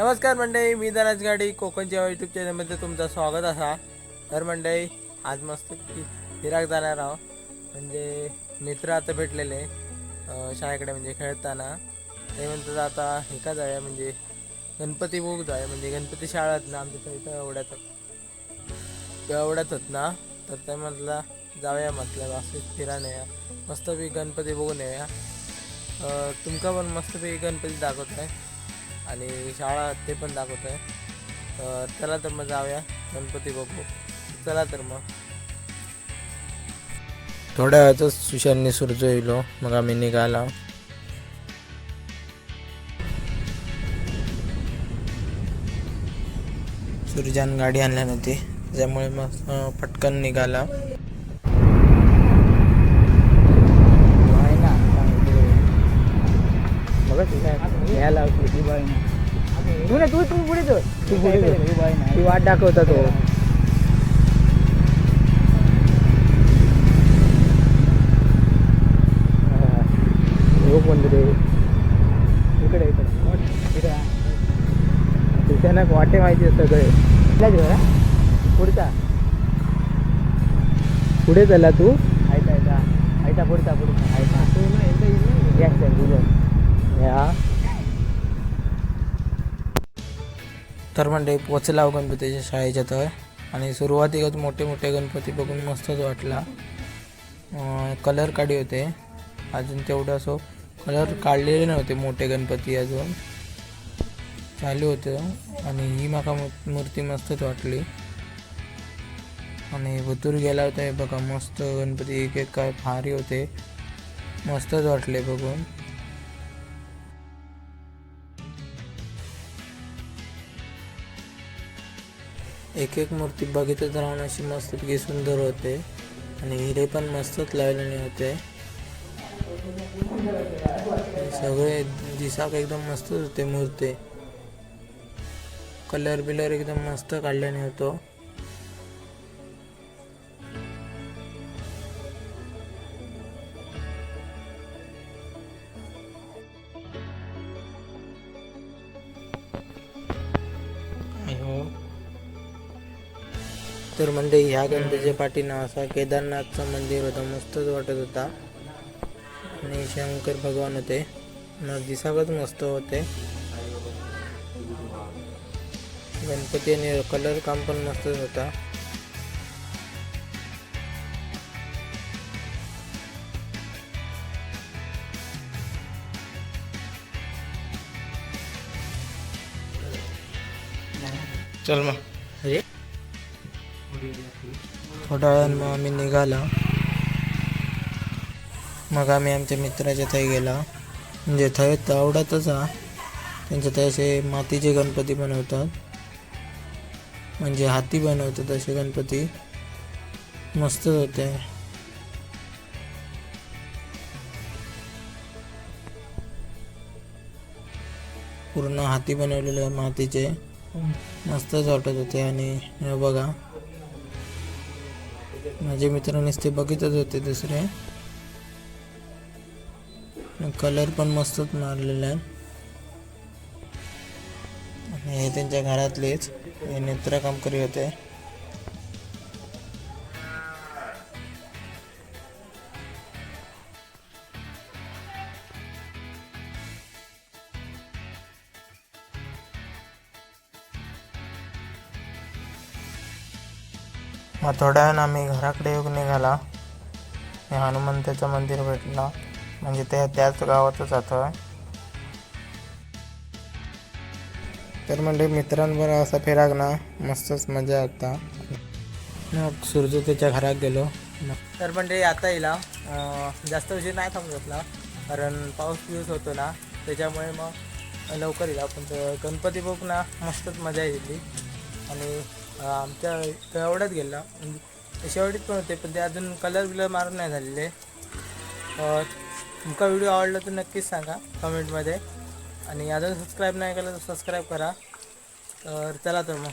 नमस्कार मंडळी मी धनाज गाडी कोकणच्या यूट्यूब चॅनलमध्ये तुमचं स्वागत असा. तर मंडळी आज मस्त फिराक जाणार आहो म्हणजे मित्र आता भेटलेले शाळेकडे म्हणजे खेळताना. ते म्हणतात आता हे का म्हणजे जाऊया म्हणजे गणपती बुक जाऊया. म्हणजे गणपती शाळेत ना आमच्या इथं एवढ्यात एवढ्यात होत ना तर ते म्हटलं जाऊया म्हटलं असंच फिरायला या मस्तपैकी गणपती बघून येऊया. तुमका पण मस्तपैकी गणपती दाखवत आहे आणि शाळा ते पण दाखवत आहे. चला तर मग जाऊया गणपती बघू. चला तर मग. थोड्या वेळातच सुशांतने सुरजो येलो हो. मग आम्ही निघाला. सूर्यान गाडी आणल्या नव्हती त्यामुळे मग पटकन निघाला. यायला तू ना. तू तू पुढे तू पुढे ती वाट दाखवता तो. रे? इकडे वाटे माहिती सगळे. पुढचा. पुढे चला तू. ऐका ऐका ऐका पुढचा पुढचा. ऐका या. तर म्हणजे पोचला गणपतीच्या शाळेच्या तर. आणि सुरुवातीलाच मोठे मोठे गणपती बघून मस्तच वाटला. कलर काढी होते. अजून तेवढं असो कलर काढलेले नव्हते मोठे गणपती अजून. चालू होतं. आणि ही माका मूर्ती मस्तच वाटली. आणि भतूर गेला होता हे बघा मस्त गणपती एक एक काय भारी होते. मस्तच वाटले बघून. एक एक मूर्ती बघितच राहून अशी मस्तपैकी सुंदर होते. आणि हिरे पण मस्तच लावलेले होते. सगळे दिसाक एकदम मस्तच होते मूर्ती. कलर बिलर एकदम मस्त काढल्याने होतो. तर म्हणजे ह्या गणपतीच्या पाठीनं असा केदारनाथचं मंदिर होतं मस्तच वाटत होता. आणि शंकर भगवान होते. न दिसाकच मस्त होते. गणपती आणि कलर काम पण मस्तच होता. चल मग. थोड्या मग आम्ही निघाला. मग आम्ही आमच्या मित्राच्या थंय गेला. म्हणजे थंय आवडतच हा. त्यांच्या थंय असे मातीचे गणपती बनवतात. म्हणजे हाती बनवतात असे गणपती. मस्तच होते. पूर्ण हाती बनवलेले मातीचे. मस्तच वाटत होते आणि बघा. माझे मित्र नुसते बघितच होते दुसरे. कलर पण मस्तच मारलेला आहे. आणि हे त्यांच्या घरातलेच. हे नेत्र काम करी होते. मग थोड्या वेळानं आम्ही घराकडे येऊन निघाला. हनुमंताचं मंदिर भेटला. म्हणजे ते त्याच गावातच आता. तर म्हणजे मित्रांबरोबर असा फिराक ना मस्तच मजा आता. मग सूर्य त्याच्या घरात गेलो. तर म्हणजे आता येला जास्त उशीर नाही थांबू शकला. कारण पाऊस पिऊस होतो ना त्याच्यामुळे मग लवकर येईल आपण तर गणपती बघ ना मस्तच मजा येईल. आणि आमच्या इथं एवढ्यात गेला. म्हणजे शेवटीत पण होते पण ते अजून कलर बिलर मारून नाही झालेले. तुमका व्हिडिओ आवडला तर नक्कीच सांगा कमेंटमध्ये आणि अजून सबस्क्राईब नाही केलं तर सबस्क्राईब करा. तर चला तर मग.